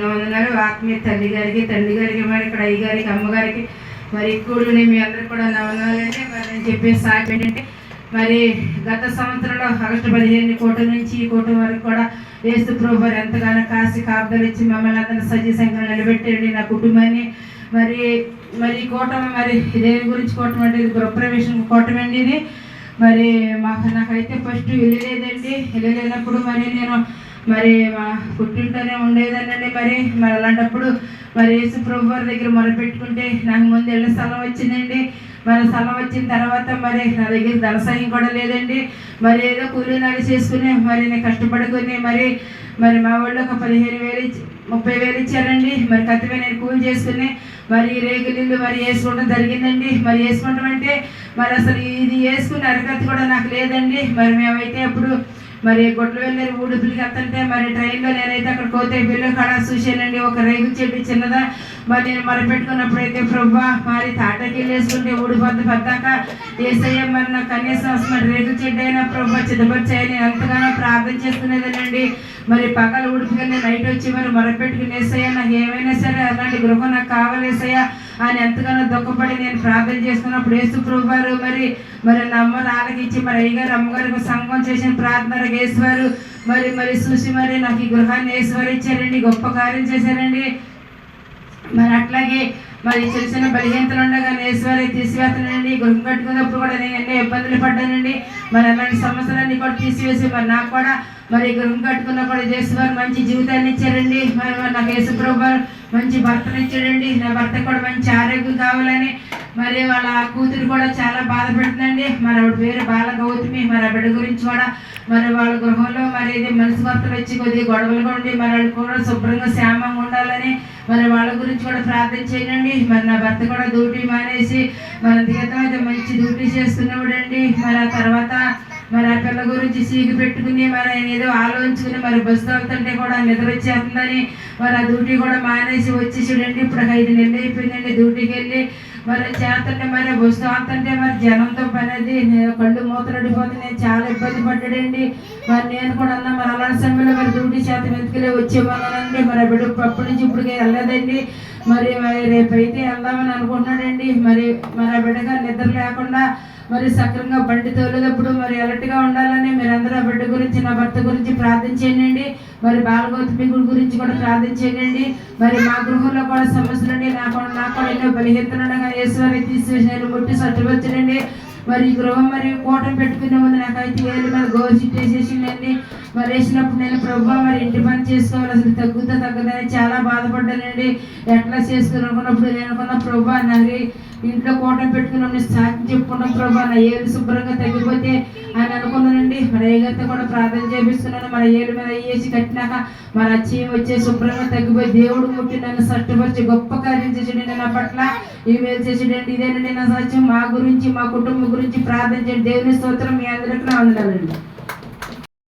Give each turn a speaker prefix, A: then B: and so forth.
A: నా వందనాలు ఆత్మీయ తల్లి గారికి తండ్రి గారికి మరి ఇక్కడ అయ్యగారికి అమ్మగారికి మరి కూడుని మీ అందరికి కూడా నా వందనాలండి. మరి నేను చెప్పే సాకి ఏంటంటే మరి గత సంవత్సరంలో ఆగస్టు పదిహేను కోటి నుంచి ఈ కోటి వరకు కూడా వేస్తూ ప్రభు ఎంతగానో కాసి కాపుదలు ఇచ్చి మమ్మల్ని అతను సజీ సంఖ్యలో నిలబెట్టండి నా కుటుంబాన్ని మరి మరి ఈ కూటమి మరి దేని గురించి కూటమి అంటే ఇది గృహప్రవేశం కూటమి అండి ఇది. మరి మాకు నాకైతే ఫస్ట్ వెళ్ళలేదండి. వెళ్ళలేనప్పుడు మరి నేను మరి మా పుట్టింటూనే ఉండేదనండి మరి. మరి అలాంటప్పుడు మరి యేసు ప్రభు వారి దగ్గర మొరపెట్టుకుంటే నాకు ముందు ఇళ్ళ స్థలం వచ్చిందండి. మరి స్థలం వచ్చిన తర్వాత మరి నా దగ్గర ధనసాయం కూడా లేదండి. మరి ఏదో కూలీ నాడు చేసుకుని మరి నేను కష్టపడుకుని మరి మరి మా వాళ్ళు ఒక పదిహేను వేలు ఇచ్చి ముప్పై వేలు ఇచ్చారండి. మరి కత్తిమే నేను కూలి చేసుకుని మరి రేగులు మరి వేసుకోవడం జరిగిందండి. మరి వేసుకోవడం అంటే మరి అసలు ఇది వేసుకుని అరగతి కూడా నాకు లేదండి. మరి మేమైతే అప్పుడు మరి గొడ్లు వెళ్ళారు ఊడుపులకి వెళ్తుంటే మరి ట్రైన్లో నేనైతే అక్కడ పోతే బిల్లు కాడ చూసానండి ఒక రేగు చెట్టు చిన్నదా. మరి నేను మరపెట్టుకున్నప్పుడు అయితే ప్రభా మరి తాటకి వేసుకుంటే ఊడిపోద్ది పద్దాక ఏసయ్య మరి నాకు కనీసం మరి రేగు చెట్టు అయినా ప్రభా చిన్నపరిచాయని నేను ఎంతగానో ప్రార్థన చేస్తున్నదేనండి మరి పగలు ఊడిపోయి నైట్ వచ్చి మరి మరపెట్టుకుని వేసయ్య నాకు ఏమైనా సరే అలాంటి గృహం నాకు కావాలి ఆయన అని ఎంతగానో దుఃఖపడి నేను ప్రార్థన చేసుకున్నప్పుడు యేసు ప్రభువారు మరి మరి నా అమ్మ ఆలకించి మరి అయ్యగారు అమ్మగారికి సంఘం చేసిన ప్రార్థన వేసేవారు మరి మరి చూసి మరి నాకు ఈ గృహాన్ని వేసేవారు ఇచ్చారండి గొప్ప కార్యం చేశారండి. మరి అట్లాగే మరి చిన్న చిన్న బలహీనతలు ఉండగా నేశ్వరి తీసివేస్తానండి. గృహం కట్టుకున్నప్పుడు కూడా నేను ఎన్నో ఇబ్బందులు పడ్డానండి. మరి అలాంటి సమస్యలన్నీ కూడా తీసివేసి మరి నాకు కూడా మరి గృహం కట్టుకున్న కూడా చేసేవారు మంచి జీవితాన్ని ఇచ్చారండి. మరి మరి నాకు యేసుప్రభు వారు మంచి భర్తను ఇచ్చాడండి. నా భర్త కూడా మంచి ఆరోగ్యం కావాలని మరి వాళ్ళ కూతురు కూడా చాలా బాధపడుతుందండి. మరి ఆవిడ పేరు బాల గౌతమి మరి ఆ బిడ్డ గురించి కూడా మరి వాళ్ళ గృహంలో మరి ఇది మనసు భర్తలు వచ్చి కొద్దిగా గొడవలుగా ఉండి మరి వాళ్ళు కూడా శుభ్రంగా క్షేమంగా ఉండాలని మరి వాళ్ళ గురించి కూడా ప్రార్థన చేయండి. మరి నా భర్త కూడా డ్యూటీ మానేసి మన అందుకైతే అయితే మంచి డ్యూటీ చేస్తున్నవాడండి. మరి ఆ తర్వాత మరి ఆ పిల్ల గురించి సీగి పెట్టుకుని మరి ఆయన ఏదో ఆలోచించుకుని మరి బస్సు వెళ్తుంటే కూడా నిద్ర వచ్చేస్తుందని మరి ఆ డ్యూటీ కూడా మానేసి వచ్చి చూడండి ఇప్పుడు ఐదు నెలలు అయిపోయిందండి డ్యూటీకి వెళ్ళి మరి చేస్తుంటే మరి బస్సు మరి జనంతో పని నేను కళ్ళు మూతలడిపోతే నేను చాలా ఇబ్బంది పడ్డాడండి. మరి నేను కూడా అన్నా మరి అలాంటి సమయంలో మరి డ్యూటీ చేత వెతుకులే వచ్చేవాళ్ళనండి. మరి ఆ బిడ్డ అప్పటి నుంచి ఇప్పటికే వెళ్ళదండి మరి మరి రేపైతే వెళ్దామని అనుకుంటున్నాడండి. మరి మరి ఆ బిడ్డగా నిద్ర లేకుండా మరి సక్రంగా బండి తోలేటప్పుడు మరి అలర్ట్గా ఉండాలని మీరందరూ ఆ బిడ్డ గురించి నా భర్త గురించి ప్రార్థన చేయండి. మరి బాలగోతి గురించి కూడా ప్రార్థన చేయండి. మరి మా గృహంలో కూడా సమస్యలు ఆయన నాకు నాకు కూడా ఈశ్వరి తీసివేసిన ముట్టి సట్టువచ్చనండి మరి ఈ గృహం మరియు కూటం పెట్టుకునే ముందు నాకు అయితే వేలు మీద గోచిట్టేసేసిందండి మరి వేసినప్పుడు నేను ప్రభు మరి ఇంటి పని చేసుకోవాలి. అసలు తగ్గుతా తగ్గదని చాలా బాధపడ్డానండి. ఎట్లా చేసుకుని అనుకున్నప్పుడు నేను అనుకున్న ప్రభు నాకు ఇంట్లో కూటం పెట్టుకుని సాక్షి చెప్పుకున్నాం ప్రభా నా ఏలు శుభ్రంగా తగ్గిపోతే అని అనుకున్నానండి. మన అయ్యగారితో కూడా ప్రార్థన చేపిస్తున్నాను. మన ఏడు మీద వేసి కట్టినాక మన చీమ వచ్చే శుభ్రంగా తగ్గిపోయి దేవుడు ముట్టి నన్ను సట్టుపరిచి గొప్ప కార్యం చేసాడండి నా పట్ల ఈ మేలు చేసాడండి ఇదేనండి నా సత్యం మా గురించి మా కుటుంబం గురించి ప్రార్థన చేయండి. దేవుని స్తోత్రం మీ అందరికీ నా